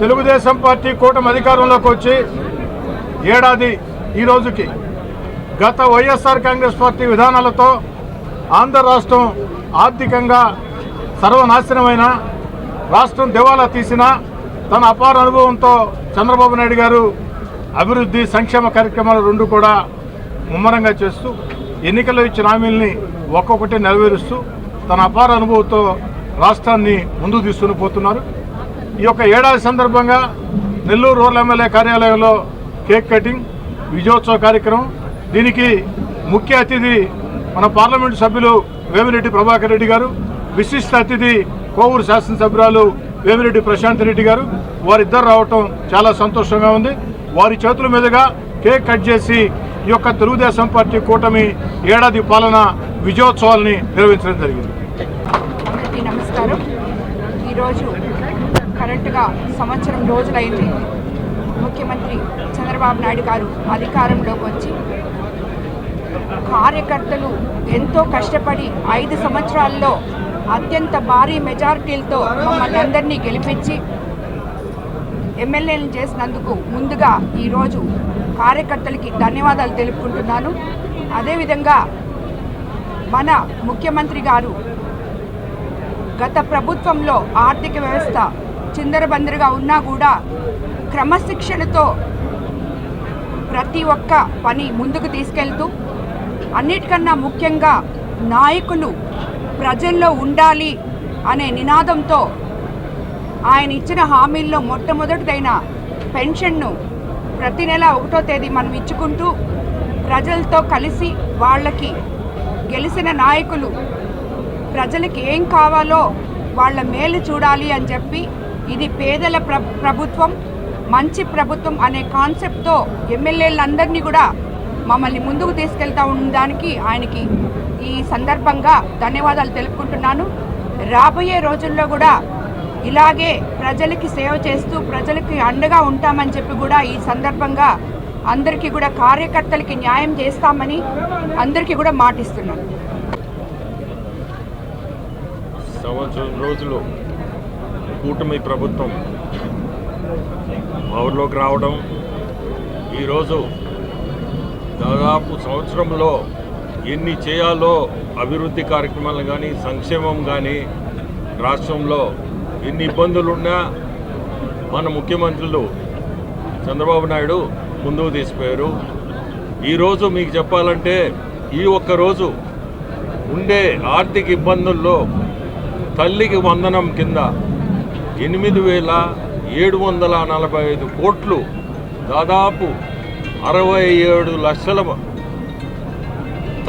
Telugu Desam party కూటమి అధికారంలోకి వచ్చి ఏడాది ఈ రోజుకి గత వైఎస్ఆర్ కాంగ్రెస్ పార్టీ విధానాలతో ఆంధ్ర రాష్ట్రం ఆర్థికంగా సర్వనాశనమైన రాష్ట్రం దివాలా తీసిన తన అపార అనుభవంతో చంద్రబాబు నాయుడు గారు అభివృద్ధి సంక్షేమ కార్యక్రమాలు రెండు కూడా ముమ్మరంగా చేస్తూ ఎన్నికల్లో ఇచ్చిన హామీల్ని ఒక్కొక్కటి నెరవేరుస్తూ తన అపార అనుభవంతో రాష్ట్రాన్ని ముందుకు తీసుకుని పోతున్నారు. ఈ యొక్క ఏడాది సందర్భంగా నెల్లూరు రూరల్ ఎమ్మెల్యే కార్యాలయంలో కేక్ కటింగ్ విజయోత్సవ కార్యక్రమం దీనికి ముఖ్య అతిథి మన పార్లమెంటు సభ్యులు వేమిరెడ్డి ప్రభాకర్ రెడ్డి గారు విశిష్ట అతిథి కోవూరు శాసనసభ్యురాలు వేమిరెడ్డి ప్రశాంత్ రెడ్డి గారు. వారిద్దరు రావటం చాలా సంతోషంగా ఉంది. వారి చేతుల మీదుగా కేక్ కట్ చేసి ఈ యొక్క తెలుగుదేశం పార్టీ కూటమి ఏడాది పాలన విజయోత్సవాల్ని నిర్వహించడం జరిగింది. నమస్కారం. ఈరోజు కరెక్ట్గా సంవత్సరం రోజులైంది. ముఖ్యమంత్రి చంద్రబాబు నాయుడు గారు అధికారంలోకి వచ్చి కార్యకర్తలు ఎంతో కష్టపడి ఐదు సంవత్సరాల్లో అత్యంత భారీ మెజారిటీలతో మమ్మల్ని అందరినీ గెలిపించి ఎమ్మెల్యేలను చేసినందుకు ముందుగా ఈరోజు కార్యకర్తలకి ధన్యవాదాలు తెలుపుకుంటున్నాను. అదేవిధంగా మన ముఖ్యమంత్రి గారు గత ప్రభుత్వంలో ఆర్థిక వ్యవస్థ చిందరబందరగా ఉన్నా కూడా క్రమశిక్షణతో ప్రతి ఒక్క పని ముందుకు తీసుకెళ్తూ అన్నిటికన్నా ముఖ్యంగా నాయకులు ప్రజల్లో ఉండాలి అనే నినాదంతో ఆయన ఇచ్చిన హామీల్లో మొట్టమొదటిదైన పెన్షన్ను ప్రతి నెల ఒకటో తేదీ మనం ఇచ్చుకుంటూ ప్రజలతో కలిసి వాళ్ళకి గెలిచిన నాయకులు ప్రజలకి ఏం కావాలో వాళ్ళ మేలు చూడాలి అని చెప్పి ఇది పేదల ప్ర ప్రభుత్వం మంచి ప్రభుత్వం అనే కాన్సెప్ట్తో ఎమ్మెల్యేలందరినీ కూడా మమ్మల్ని ముందుకు తీసుకెళ్తా ఉండడానికి ఆయనకి ఈ సందర్భంగా ధన్యవాదాలు తెలుపుకుంటున్నాను. రాబోయే రోజుల్లో కూడా ఇలాగే ప్రజలకి సేవ చేస్తూ ప్రజలకి అండగా ఉంటామని చెప్పి కూడా ఈ సందర్భంగా అందరికీ కూడా కార్యకర్తలకి న్యాయం చేస్తామని అందరికీ కూడా మాటిస్తున్నాను. సంవత్సరం రోజులు కూటమి ప్రభుత్వం పవర్లోకి రావడం ఈరోజు దాదాపు సంవత్సరంలో ఎన్ని చేయాలో అభివృద్ధి కార్యక్రమాలు కానీ సంక్షేమం కానీ రాష్ట్రంలో ఎన్ని ఇబ్బందులు ఉన్నా మన ముఖ్యమంత్రులు చంద్రబాబు నాయుడు ముందుకు తీసిపోయారు. ఈరోజు మీకు చెప్పాలంటే ఈ ఒక్క రోజు ఉండే ఆర్థిక ఇబ్బందుల్లో తల్లికి వందనం కింద ఎనిమిది వేల ఏడు వందల నలభై ఐదు కోట్లు దాదాపు అరవై ఏడు లక్షల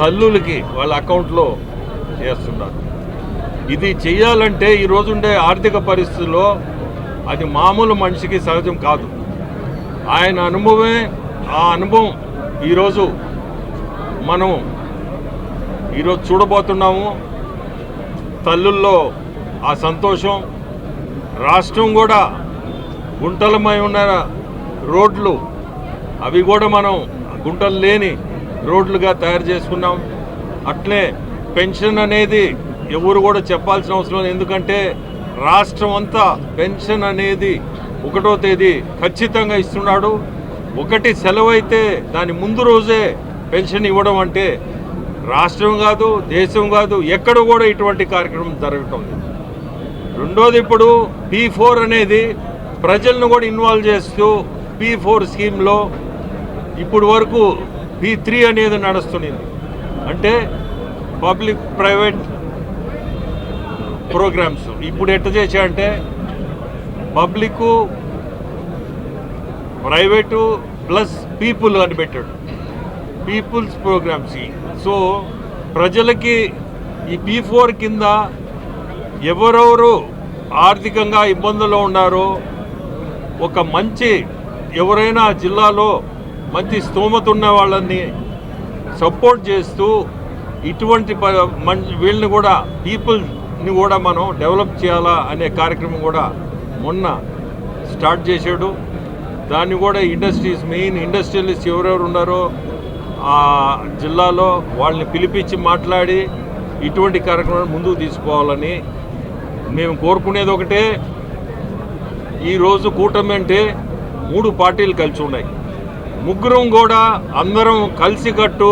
తల్లులకి వాళ్ళ అకౌంట్లో చేస్తున్నారు. ఇది చేయాలంటే ఈరోజుండే ఆర్థిక పరిస్థితుల్లో అది మామూలు మనిషికి సహజం కాదు. ఆయన అనుభవమే ఆ అనుభవం ఈరోజు మనం ఈరోజు చూడబోతున్నాము. తల్లుల్లో ఆ సంతోషం రాష్ట్రం కూడా గుంటలమై ఉన్న రోడ్లు అవి కూడా మనం గుంటలు లేని రోడ్లుగా తయారు చేసుకున్నాం. అట్లే పెన్షన్ అనేది ఎవరు కూడా చెప్పాల్సిన అవసరం లేదు. ఎందుకంటే రాష్ట్రం అంతా పెన్షన్ అనేది ఒకటో తేదీ ఖచ్చితంగా ఇస్తున్నాడు. ఒకటి సెలవు అయితే దాని ముందు రోజే పెన్షన్ ఇవ్వడం అంటే రాష్ట్రం కాదు దేశం కాదు ఎక్కడ కూడా ఇటువంటి కార్యక్రమం జరగటం లేదు. రెండోది ఇప్పుడు పీ ఫోర్ అనేది ప్రజలను కూడా ఇన్వాల్వ్ చేస్తూ పీ ఫోర్ స్కీమ్లో ఇప్పుడు వరకు పీ త్రీ అనేది నడుస్తుంది అంటే పబ్లిక్ ప్రైవేట్ ప్రోగ్రామ్స్ ఇప్పుడు ఎట్ట చేశాయంటే పబ్లిక్ ప్రైవేటు ప్లస్ పీపుల్ అని పెట్టాడు. పీపుల్స్ ప్రోగ్రామ్స్ సో ప్రజలకి ఈ పీ ఫోర్ కింద ఎవరెవరు ఆర్థికంగా ఇబ్బందుల్లో ఉన్నారో ఒక మంచి ఎవరైనా జిల్లాలో మంచి స్తోమత ఉన్న వాళ్ళని సపోర్ట్ చేస్తూ ఇటువంటి ప- వీళ్ళని కూడా పీపుల్ని కూడా మనం డెవలప్ చేయాలా అనే కార్యక్రమం కూడా మొన్న స్టార్ట్ చేశాడు. దాన్ని కూడా ఇండస్ట్రీస్ మెయిన్ ఇండస్ట్రియలిస్ట్ ఎవరెవరు ఉన్నారో ఆ జిల్లాలో వాళ్ళని పిలిపించి మాట్లాడి ఇటువంటి కార్యక్రమాలు ముందుకు తీసుకోవాలని మేము కోరుకునేది ఒకటే ఈరోజు కూటమి అంటే మూడు పార్టీలు కలిసి ఉన్నాయి. ముగ్గురం కూడా అందరం కలిసికట్టు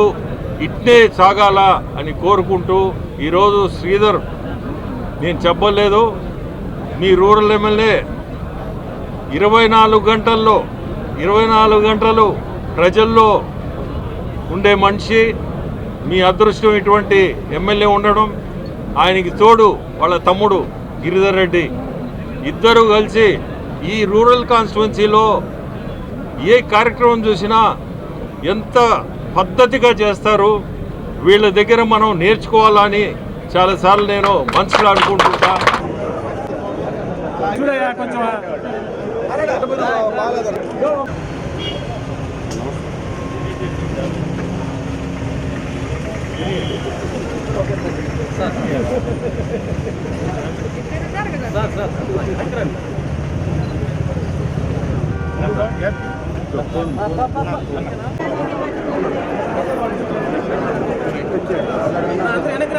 ఇట్నే సాగాల అని కోరుకుంటూ ఈరోజు శ్రీధర్ నేను చెప్పలేదు మీ రూరల్ ఎమ్మెల్యే ఇరవై నాలుగు గంటల్లో ఇరవై నాలుగు గంటలు ప్రజల్లో ఉండే మనిషి మీ అదృష్టం ఇటువంటి ఎమ్మెల్యే ఉండడం ఆయనకి తోడు వాళ్ళ తమ్ముడు గిరిధర్ రెడ్డి. ఇద్దరు కలిసి ఈ రూరల్ కాన్స్టిట్యున్సీలో ఏ కార్యక్రమం చూసినా ఎంత పద్ధతిగా చేస్తారు వీళ్ళ దగ్గర మనం నేర్చుకోవాలని చాలాసార్లు నేను మనసులో అనుకుంటుంటా. எனக்கு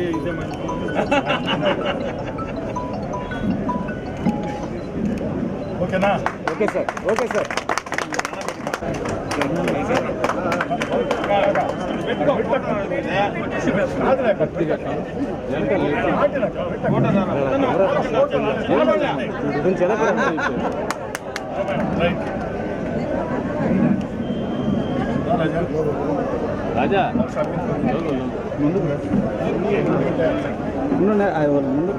ఓకేనా? Okay sir okay sir. కొంచెం రాజా. ముందుకు ముందు ముందు